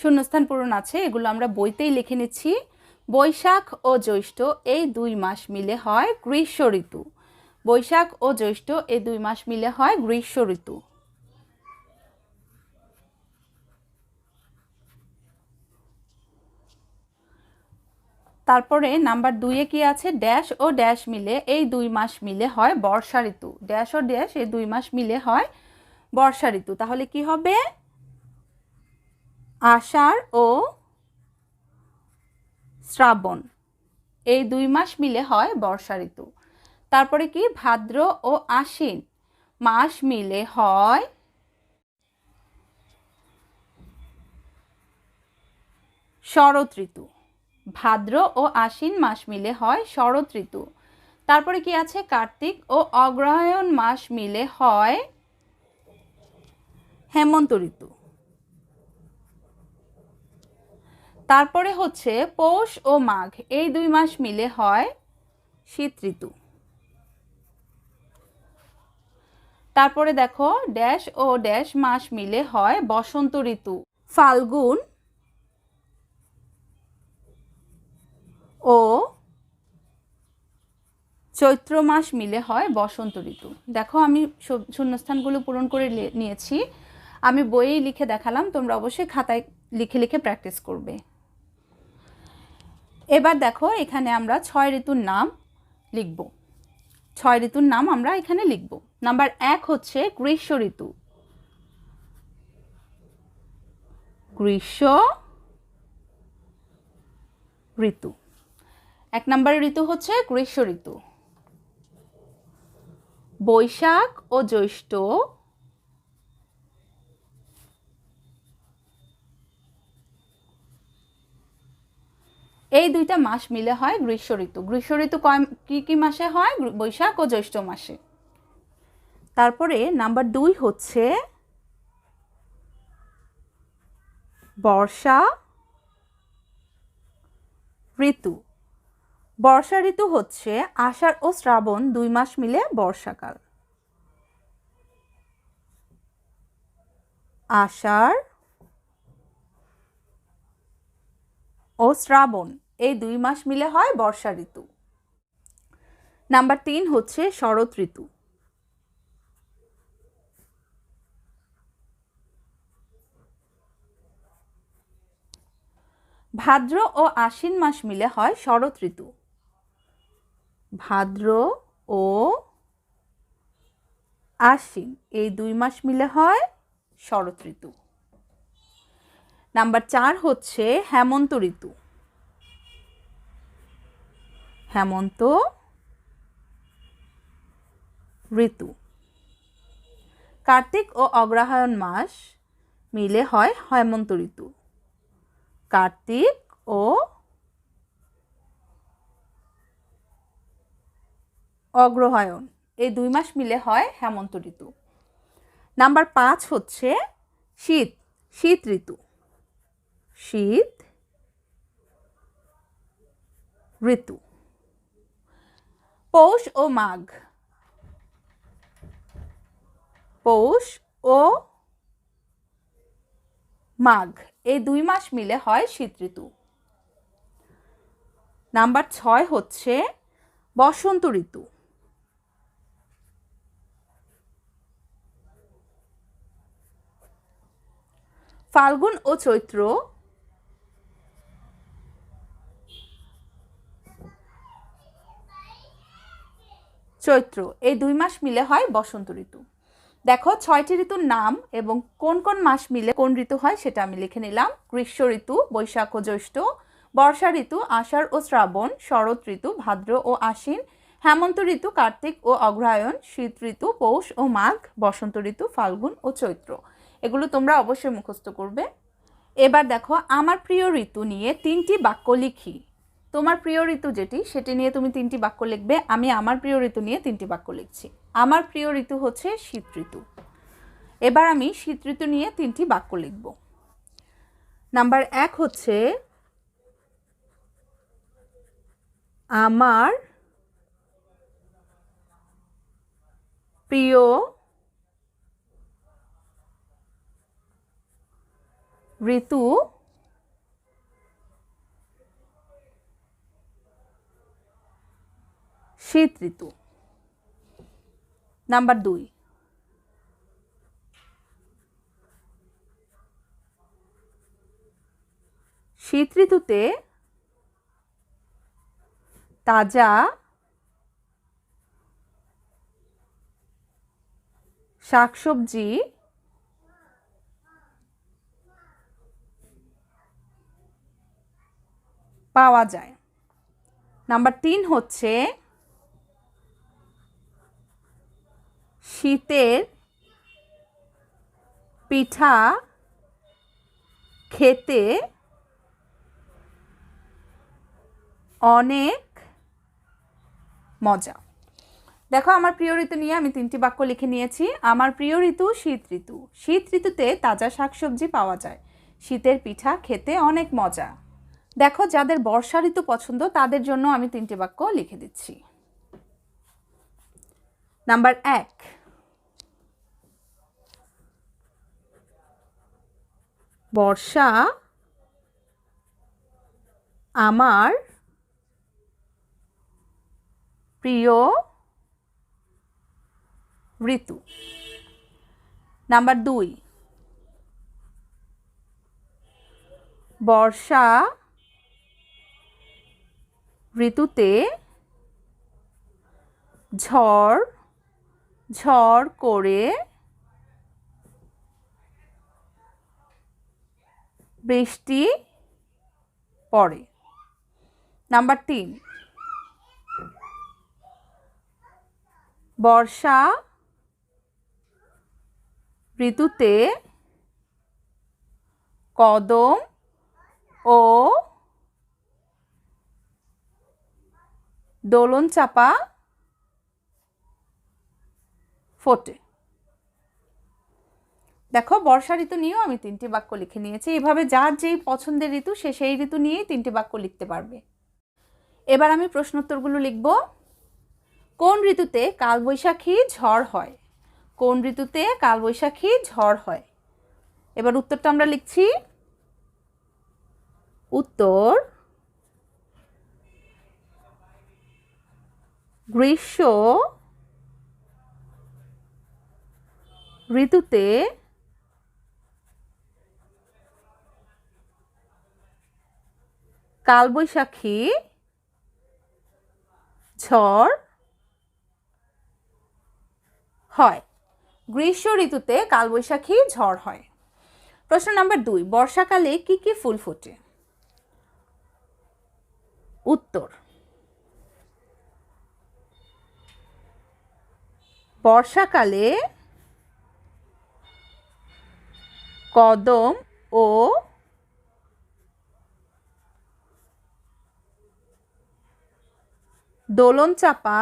শূন্যস্থান পূরণ আছে, এগুলো আমরা বইতেই লিখে নিচ্ছি। বৈশাখ ও জ্যৈষ্ঠ, এই দুই মাস মিলে হয় গ্রীষ্ম ঋতু। বৈশাখ ও জ্যৈষ্ঠ এই দুই মাস মিলে হয় গ্রীষ্ম ঋতু। তারপরে নাম্বার দুইয়ে কি আছে? ড্যাশ ও ড্যাশ মিলে এই দুই মাস মিলে হয় বর্ষা ঋতু। ড্যাশ ও ড্যাশ এই দুই মাস মিলে হয় বর্ষা ঋতু। তাহলে কি হবে? আষাঢ় ও শ্রাবণ। এই দুই মাস মিলে হয় বর্ষা ঋতু। তারপরে কি? ভাদ্র ও আশ্বিন মাস মিলে হয় শরৎ ঋতু। ভাদ্র ও আশ্বিন মাস মিলে হয় শরৎ ঋতু। তারপরে কি আছে? কার্তিক ও অগ্রহায়ণ মাস মিলে হয় হেমন্ত ঋতু। তারপরে হচ্ছে পৌষ ও মাঘ, এই দুই মাস মিলে হয় শীত ঋতু। তারপরে দেখো ড্যাশ ও ড্যাশ মাস মিলে হয় বসন্ত ঋতু। ফাল্গুন ও চৈত্র মাস মিলে হয় বসন্ত ঋতু। দেখো আমি শূন্যস্থানগুলো পূরণ করে নিয়েছি। আমি বইয়েই লিখে দেখালাম, তোমরা অবশ্যই খাতায় লিখে লিখে প্র্যাকটিস করবে। এবার দেখো এখানে আমরা ছয় ঋতুর নাম লিখব। ছয় ঋতুর নাম আমরা এখানে লিখব। নাম্বার এক হচ্ছে গ্রীষ্ম ঋতু। গ্রীষ্ম ঋতু। এক নম্বর ঋতু হচ্ছে গ্রীষ্ম ঋতু। বৈশাখ ও জ্যৈষ্ঠ এই দুইটা মাস মিলে হয় গ্রীষ্ম ঋতু। গ্রীষ্ম ঋতু কয় কী কী মাসে হয়? বৈশাখ ও জ্যৈষ্ঠ মাসে। তারপরে নাম্বার দুই হচ্ছে বর্ষা ঋতু। বর্ষা ঋতু হচ্ছে আষাঢ় ও শ্রাবণ দুই মাস মিলে বর্ষাকাল। আষাঢ় ও শ্রাবণ। এই দুই মাস মিলে হয় বর্ষা ঋতু। নাম্বার তিন হচ্ছে শরৎ ঋতু। ভাদ্র ও আশ্বিন মাস মিলে হয় শরৎ ঋতু। ভাদ্র ও আশ্বিন এই দুই মাস মিলে হয় শরৎ ঋতু। নাম্বার চার হচ্ছে হেমন্ত ঋতু। হেমন্ত ঋতু। কার্তিক ও অগ্রহায়ণ মাস মিলে হয় হেমন্ত ঋতু। কার্তিক ও অগ্রহায়ণ, এই দুই মাস মিলে হয় হেমন্ত ঋতু। নাম্বার পাঁচ হচ্ছে শীত শীত ঋতু। শীত ঋতু। পৌষ ও মাঘ। পৌষ ও মাঘ, এই দুই মাস মিলে হয় শীত ঋতু। নাম্বার ছয় হচ্ছে বসন্ত ঋতু। ফাল্গুন ও চৈত্র চৈত্র। এই দুই মাস মিলে হয় বসন্ত ঋতু। দেখো, ছয়টি ঋতুর নাম এবং কোন কোন মাস মিলে কোন ঋতু হয় সেটা আমি লিখে নিলাম। গ্রীষ্ম ঋতু, বৈশাখ ও জ্যৈষ্ঠ, বর্ষা ঋতু, আষাঢ় ও শ্রাবণ, শরৎ ঋতু, ভাদ্র ও আশ্বিন, হেমন্ত ঋতু, কার্তিক ও অগ্রহায়ণ, শীত ঋতু, পৌষ ও মাঘ, বসন্ত ঋতু, ফাল্গুন ও চৈত্র। এগুলো তোমরা অবশ্যই মুখস্থ করবে। এবার দেখো, আমার প্রিয় ঋতু নিয়ে তিনটি বাক্য লিখি। তোমার প্রিয় ঋতু যেটি, সেটি নিয়ে তুমি তিনটি বাক্য লিখবে, আমি আমার প্রিয় ঋতু নিয়ে তিনটি বাক্য লিখছি। আমার প্রিয় ঋতু হচ্ছে শীত ঋতু। এবার আমি শীত ঋতু নিয়ে তিনটি বাক্য লিখব। নাম্বার এক হচ্ছে, আমার প্রিয় ঋতু শীত ঋতু। নাম্বার দুই। শীত ঋতুতে তাজা শাকসবজি পাওয়া যায়। নাম্বার তিন হচ্ছে শীতের পিঠা খেতে অনেক মজা। দেখো আমার প্রিয় ঋতু নিয়ে আমি তিনটি বাক্য লিখে নিয়েছি। আমার প্রিয় ঋতু শীত ঋতু। শীত ঋতুতে তাজা শাকসবজি পাওয়া যায়। শীতের পিঠা খেতে অনেক মজা। দেখো, যাদের বর্ষা ঋতু পছন্দ, তাদের জন্য আমি তিনটি বাক্য লিখে দিচ্ছি। নাম্বার এক বর্ষা আমার প্রিয় ঋতু। নাম্বার দুই বর্ষা ঋতুতে ঝড় ঝড় করে বৃষ্টি পড়ে। নাম্বার তিন বর্ষা ঋতুতে কদম ও দোলন চাপা ফোটে। দেখো, বর্ষা ঋতু নিয়েও আমি তিনটি বাক্য লিখে নিয়েছি। এভাবে যার যেই পছন্দের ঋতু, সে সেই ঋতু নিয়েই তিনটি বাক্য লিখতে পারবে। এবার আমি প্রশ্নোত্তরগুলো লিখব। কোন ঋতুতে কালবৈশাখী ঝড় হয়? কোন ঋতুতে কালবৈশাখী ঝড় হয়? এবার উত্তরটা আমরা লিখছি। উত্তর, গ্রীষ্ম ঋতুতে কালবৈশাখী, ঝড় হয়। গ্রীষ্ম ঋতুতে কালবৈশাখী, ঝড় হয়। প্রশ্ন নাম্বার দুই, বর্ষাকালে কি কি ফুল ফোটে? উত্তর, বর্ষাকালে কদম ও দোলন চাপা,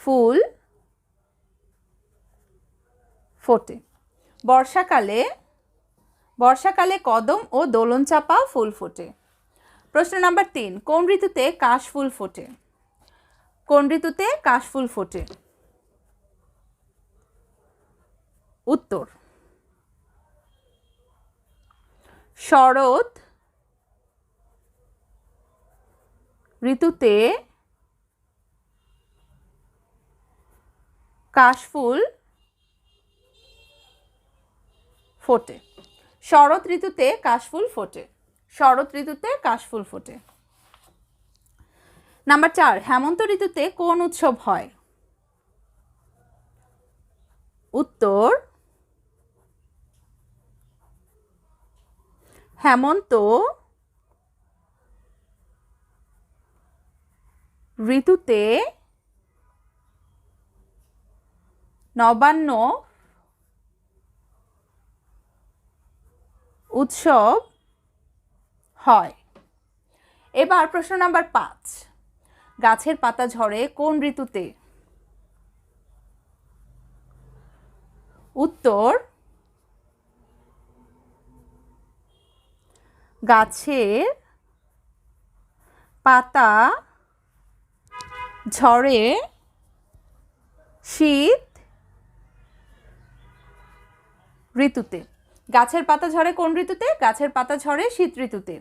ফুল, ফোটে। বর্ষাকালে বর্ষাকালে কদম ও দোলন চাপা, ফুল ফোটে। প্রশ্ন নাম্বার তিন, কোন ঋতুতে কাশফুল ফোটে? কোন ঋতুতে কাশফুল ফোটে? উত্তর, শরৎ ঋতুতে কাশফুল ফোটে। শরৎ ঋতুতে কাশফুল ফোটে। শরৎ ঋতুতে কাশফুল ফোটে। নাম্বার চার, হেমন্ত ঋতুতে কোন উৎসব হয়? উত্তর, হেমন্ত ঋতুতে নবান্ন উৎসব হয়। এবার প্রশ্ন নাম্বার পাঁচ। গাছের পাতা ঝরে কোন ঋতুতে? উত্তর, গাছের পাতা ঝরে শীত ঋতুতে। গাছের পাতা ঝরে কোন ঋতুতে? গাছের পাতা ঝরে শীত ঋতুতে।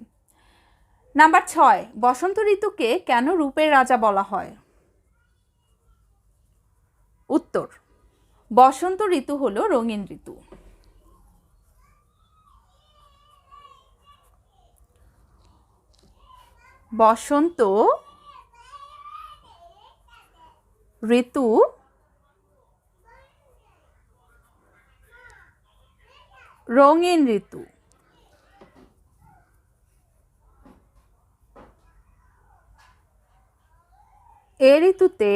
নাম্বার ছয়, বসন্ত ঋতুকে কেন রূপের রাজা বলা হয়? উত্তর, বসন্ত ঋতু হল রঙিন ঋতু। বসন্ত ঋতু রঙিন ঋতু। এ ঋতুতে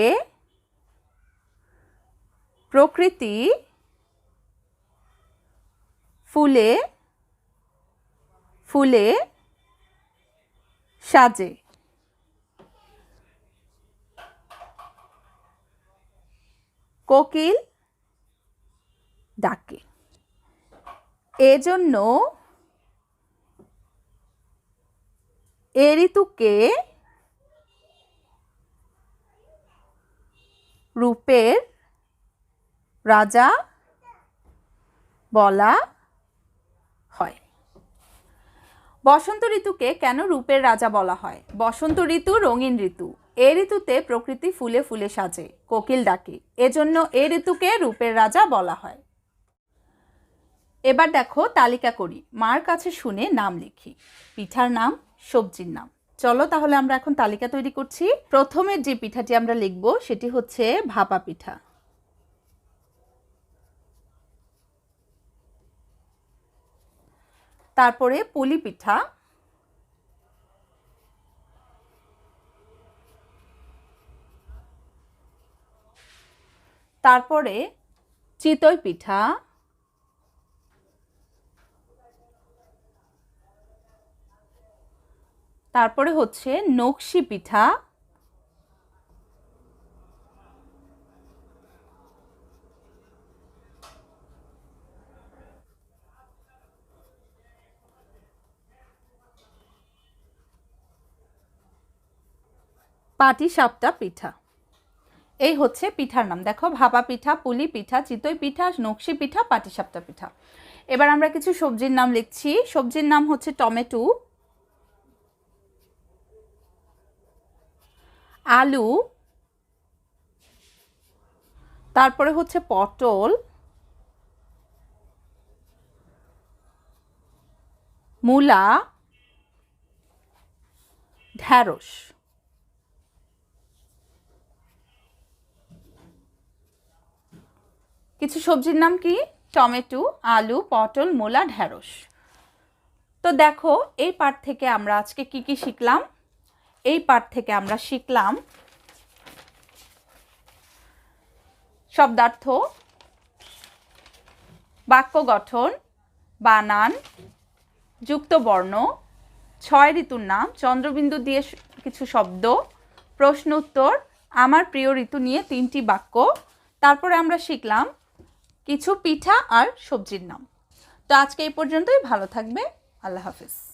প্রকৃতি ফুলে ফুলে সাজে। কোকিল ডাকে। এজন্য এ ঋতুকে রূপের রাজা বলা হয়। বসন্ত ঋতুকে কেন রূপের রাজা বলা হয়? বসন্ত ঋতু রঙিন ঋতু। এ ঋতুতে প্রকৃতি ফুলে ফুলে সাজে, কোকিল ডাকে। এজন্য এ ঋতুকে রূপের রাজা বলা হয়। এবার দেখো তালিকা করি। মার কাছে শুনে নাম লিখি। পিঠার নাম, সবজির নাম। চলো তাহলে আমরা এখন তালিকা তৈরি করছি। প্রথমের যে পিঠাটি আমরা লিখব, সেটি হচ্ছে ভাপা পিঠা। তারপরে পুলি পিঠা। তারপরে চিতই পিঠা তারপরে হচ্ছে নকশি পিঠা পাটি সাপটা পিঠা। এই হচ্ছে পিঠার নাম। দেখো, ভাপা পিঠা, পুলি পিঠা, চিতই পিঠা, নকশি পিঠা, পাটিসাপটা পিঠা। এবার আমরা কিছু সবজির নাম লিখছি। সবজির নাম হচ্ছে টমেটো, আলু, তারপরে হচ্ছে পটল, মূলা, ঢ্যাঁড়স। কিছু সবজির নাম কি? টমেটো, আলু, পটল, মূলা, ঢ্যাঁড়স। তো দেখো, এই পাঠ থেকে আমরা আজকে কি কি শিখলাম? এই পাঠ থেকে আমরা শিখলাম শব্দার্থ, বাক্য গঠন, বানান, যুক্ত বর্ণ, ছয় ঋতুর নাম, চন্দ্রবিন্দু দিয়ে কিছু শব্দ, প্রশ্ন উত্তর, আমার প্রিয় ঋতু নিয়ে তিনটি বাক্য। তারপরে আমরা শিখলাম কিছু পিঠা আর সবজির নাম। তো আজকে এই পর্যন্তই। ভালো থাকবে। আল্লাহ হাফিজ।